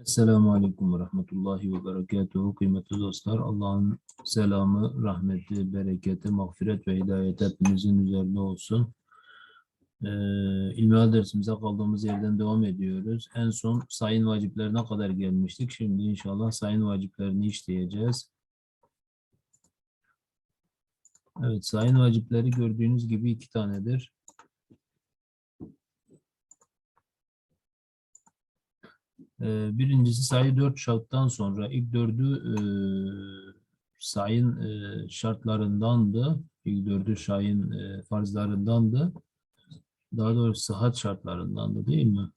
Esselamu Aleyküm ve Rahmetullahi ve Berekatuhu. Kıymetli dostlar, Allah'ın selamı, rahmeti, bereketi, mağfiret ve hidayet hepimizin üzerinde olsun. Ee, İlmihal dersimize kaldığımız yerden devam ediyoruz. En son sayın vaciplerine kadar gelmiştik. Şimdi inşallah sayın vaciplerini işleyeceğiz. Evet, sayın vacipleri gördüğünüz gibi iki tanedir. Birincisi sayı 4 şarttan sonra ilk dördü e, sayın e, şartlarındandı. İlk dördü sayın e, farzlarındandı. Daha doğrusu sıhhat şartlarındandı değil mi?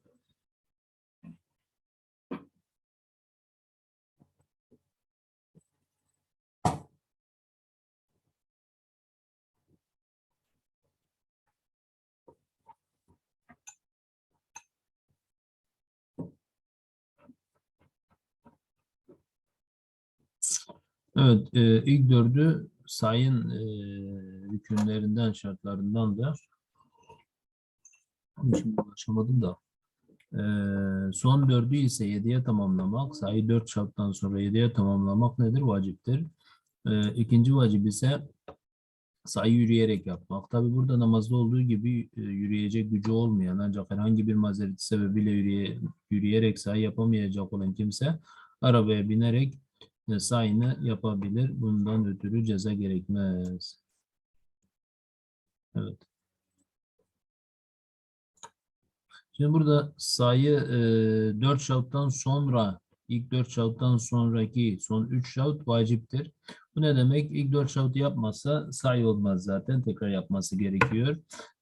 Evet, e, ilk dördü sayın e, hükümlerinden, şartlarından da şimdi ulaşamadım da. E, son dördü ise yediye tamamlamak, sayı dört şarttan sonra yediye tamamlamak nedir? Vaciptir. E, ikinci vacip ise sayı yürüyerek yapmak. Tabi burada namazda olduğu gibi e, yürüyecek gücü olmayan ancak herhangi bir mazeret sebebiyle yürüye, yürüyerek sayı yapamayacak olan kimse arabaya binerek e, sayını yapabilir. Bundan ötürü ceza gerekmez. Evet. Şimdi burada sayı e, 4 şahıttan sonra ilk 4 şahıttan sonraki son 3 şahıt vaciptir. Bu ne demek? İlk 4 şahıtı yapmazsa sayı olmaz zaten. Tekrar yapması gerekiyor.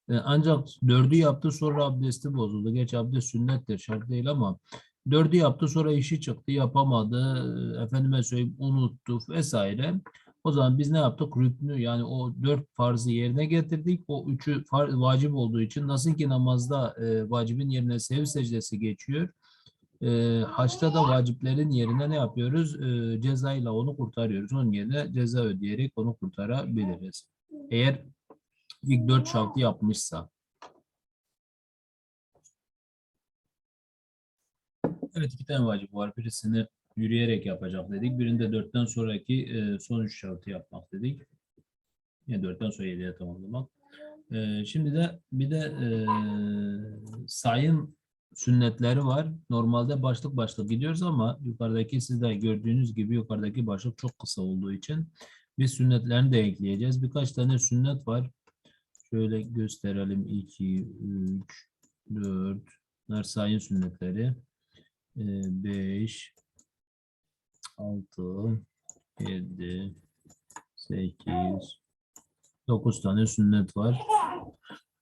E, ancak 4'ü yaptı sonra abdesti bozuldu. Geç abdest sünnettir şart değil ama Dördü yaptı sonra işi çıktı yapamadı efendime söyleyeyim unuttu vesaire. O zaman biz ne yaptık? Rüknü yani o dört farzı yerine getirdik. O üçü far, vacip olduğu için nasıl ki namazda e, vacibin yerine sev secdesi geçiyor. E, haçta da vaciplerin yerine ne yapıyoruz? E, cezayla onu kurtarıyoruz. Onun yerine ceza ödeyerek onu kurtarabiliriz. Eğer ilk dört şartı yapmışsa. Evet iki tane vacip var. Birisini yürüyerek yapacak dedik. Birinde dörtten sonraki e, son üç şartı yapmak dedik. Yani dörtten sonra yediye tamamlamak. E, şimdi de bir de e, sayın sünnetleri var. Normalde başlık başlık gidiyoruz ama yukarıdaki siz de gördüğünüz gibi yukarıdaki başlık çok kısa olduğu için biz sünnetlerini de ekleyeceğiz. Birkaç tane sünnet var. Şöyle gösterelim. 2, 3, 4. Bunlar sayın sünnetleri. 5 6 7 8 9 tane sünnet var.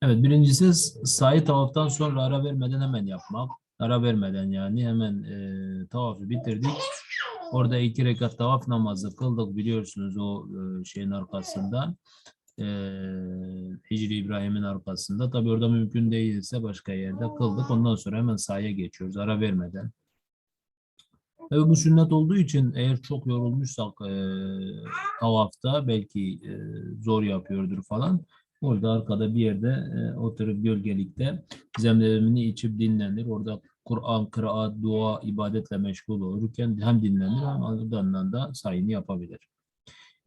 Evet birincisi sayı tavaftan sonra ara vermeden hemen yapmak. Ara vermeden yani hemen e, tavafı bitirdik. Orada iki rekat tavaf namazı kıldık biliyorsunuz o e, şeyin arkasında. E, Hicri İbrahim'in arkasında. Tabi orada mümkün değilse başka yerde kıldık. Ondan sonra hemen sahaya geçiyoruz ara vermeden. Ve bu sünnet olduğu için eğer çok yorulmuşsak e, tavafta belki e, zor yapıyordur falan. Orada arkada bir yerde e, oturup gölgelikte zemlemini içip dinlenir. Orada Kur'an, kıraat, dua, ibadetle meşgul olurken hem dinlenir hem ardından da sayını yapabilir.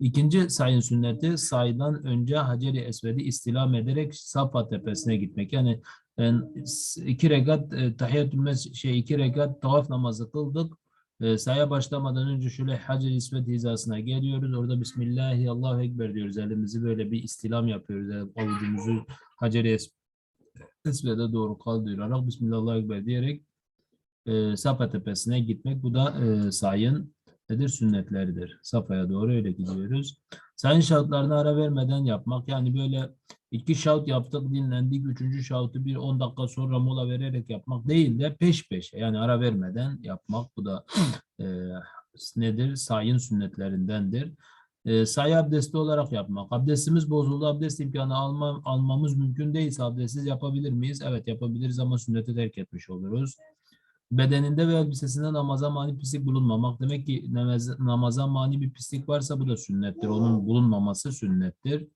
İkinci sayın sünneti saydan önce Hacer-i Esved'i istilam ederek Safa tepesine gitmek. Yani iki rekat e, şey iki rekat tavaf namazı kıldık. E, saya başlamadan önce şöyle Hacer-i İsmet hizasına geliyoruz. Orada Bismillahi Allahu Ekber diyoruz. Elimizi böyle bir istilam yapıyoruz. Yani avucumuzu Hacer-i Esved'e doğru kaldırarak Bismillah Ekber diyerek e, Safa tepesine gitmek. Bu da e, sayın nedir? Sünnetleridir. Safa'ya doğru öyle gidiyoruz. Sayın şartlarına ara vermeden yapmak. Yani böyle iki şaut yaptık, dinlendik. Üçüncü şautu bir 10 dakika sonra mola vererek yapmak değil de peş peşe. Yani ara vermeden yapmak. Bu da e, nedir? Sayın sünnetlerindendir. E, sayı abdesti olarak yapmak. Abdestimiz bozuldu. Abdest imkanı alma, almamız mümkün değilse abdestsiz yapabilir miyiz? Evet yapabiliriz ama sünneti terk etmiş oluruz bedeninde ve elbisesinde namaza mani pislik bulunmamak. Demek ki namaz, namaza mani bir pislik varsa bu da sünnettir. Onun bulunmaması sünnettir.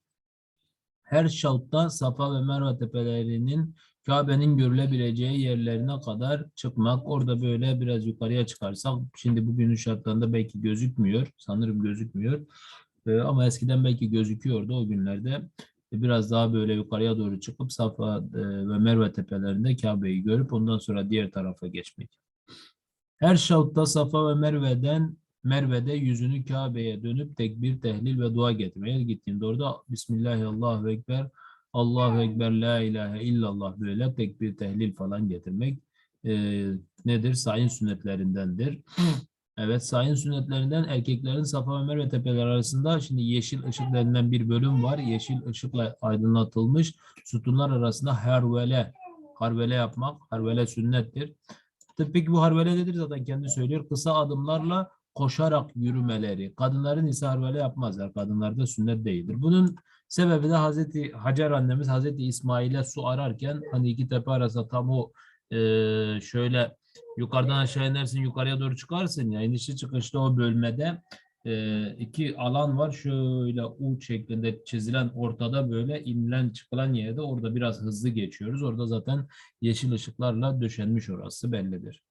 Her şaltta Safa ve Merve tepelerinin Kabe'nin görülebileceği yerlerine kadar çıkmak. Orada böyle biraz yukarıya çıkarsak, şimdi bugünün şartlarında belki gözükmüyor. Sanırım gözükmüyor. Ee, ama eskiden belki gözüküyordu o günlerde. Biraz daha böyle yukarıya doğru çıkıp Safa e, ve Merve tepelerinde Kabe'yi görüp ondan sonra diğer tarafa geçmek. Her şavutta Safa ve Merve'den Merve'de yüzünü Kabe'ye dönüp tekbir, tehlil ve dua getirmeye gittiğinde orada Bismillahirrahmanirrahim, Ekber, Allahu Ekber, La ilahe illallah böyle tekbir, tehlil falan getirmek e, nedir? Sayın sünnetlerindendir. Evet, sayın sünnetlerinden erkeklerin Safa ve Merve tepeleri arasında şimdi yeşil ışık denilen bir bölüm var. Yeşil ışıkla aydınlatılmış sütunlar arasında harvele, harvele yapmak, harvele sünnettir. Peki bu harvele nedir? Zaten kendi söylüyor. Kısa adımlarla koşarak yürümeleri. Kadınların ise harvele yapmazlar. Kadınlarda sünnet değildir. Bunun sebebi de Hazreti Hacer annemiz Hazreti İsmail'e su ararken hani iki tepe arasında tam o e, şöyle yukarıdan aşağı inersin yukarıya doğru çıkarsın ya inişli çıkışlı o bölmede e, iki alan var şöyle U şeklinde çizilen ortada böyle inilen çıkılan yerde orada biraz hızlı geçiyoruz. Orada zaten yeşil ışıklarla döşenmiş orası bellidir.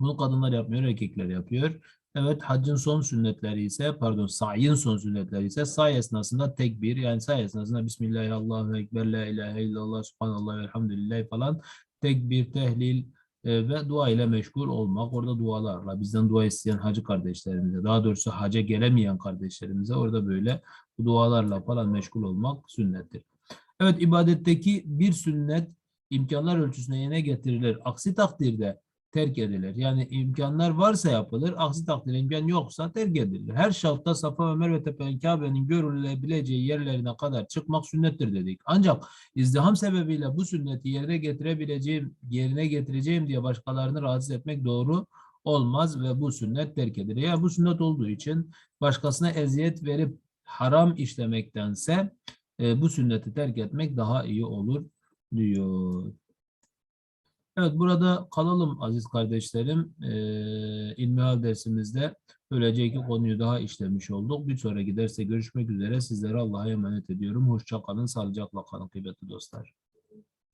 Bunu kadınlar yapmıyor, erkekler yapıyor. Evet haccın son sünnetleri ise pardon sayın son sünnetleri ise say esnasında tekbir yani say esnasında Bismillahirrahmanirrahim, Ekber, La ilahe illallah, Subhanallah, Elhamdülillah falan tekbir, tehlil e, ve dua ile meşgul olmak. Orada dualarla bizden dua isteyen hacı kardeşlerimize daha doğrusu haca gelemeyen kardeşlerimize orada böyle bu dualarla falan meşgul olmak sünnettir. Evet ibadetteki bir sünnet imkanlar ölçüsüne yerine getirilir. Aksi takdirde terk edilir. Yani imkanlar varsa yapılır, aksi takdirde imkan yoksa terk edilir. Her şartta Safa ve Merve Tepe'nin Kabe'nin görülebileceği yerlerine kadar çıkmak sünnettir dedik. Ancak izdiham sebebiyle bu sünneti yerine getirebileceğim, yerine getireceğim diye başkalarını rahatsız etmek doğru olmaz ve bu sünnet terk edilir. Yani bu sünnet olduğu için başkasına eziyet verip haram işlemektense e, bu sünneti terk etmek daha iyi olur diyor. Evet burada kalalım aziz kardeşlerim. Ee, İlmihal dersimizde böylece iki konuyu daha işlemiş olduk. Bir sonraki derste görüşmek üzere. Sizlere Allah'a emanet ediyorum. Hoşça kalın, sağlıcakla kalın kıymetli dostlar.